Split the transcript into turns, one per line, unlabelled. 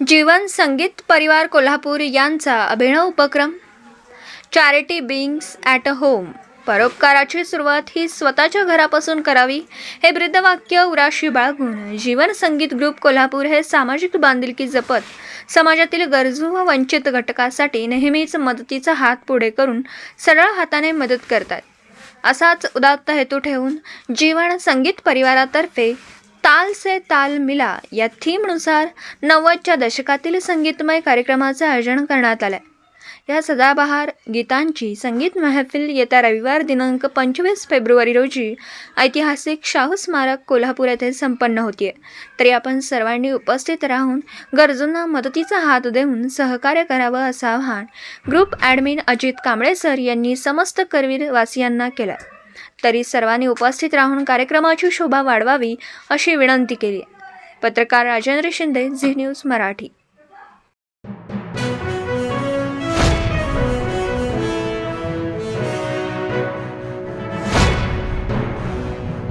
जीवन संगीत परिवार कोल्हापूर यांचा अभिनव उपक्रम charity begins at a home परोपकाराची सुरुवात ही स्वतःच्या घरापासून करावी हे वृद्धवाक्य उराशी बाळगून जीवन संगीत ग्रुप कोल्हापूर हे सामाजिक बांधिलकी जपत समाजातील गरजू व वंचित घटकासाठी नेहमीच मदतीचा हात पुढे करून सरळ हाताने मदत करतात. असाच उदात्त हेतू ठेवून जीवन संगीत परिवारातर्फे ताल से ताल मिला या थीमनुसार नव्वदच्या दशकातील संगीतमय कार्यक्रमाचं आयोजन करण्यात आलं आहे या सदाबहार गीतांची संगीत महफिल येत्या रविवार दिनांक पंचवीस फेब्रुवारी रोजी ऐतिहासिक शाहू स्मारक कोल्हापूर येथे संपन्न होतीये. तरी आपण सर्वांनी उपस्थित राहून गरजूंना मदतीचा हात देऊन सहकार्य करावं असं आवाहन group admin Ajit Kamble sir यांनी समस्त करवीर वासियांना केलं तरी सर्वांनी उपस्थित राहून कार्यक्रमाची शोभा वाढवावी अशी विनंती केली. पत्रकार राजेंद्र शिंदे झी न्यूज मराठी.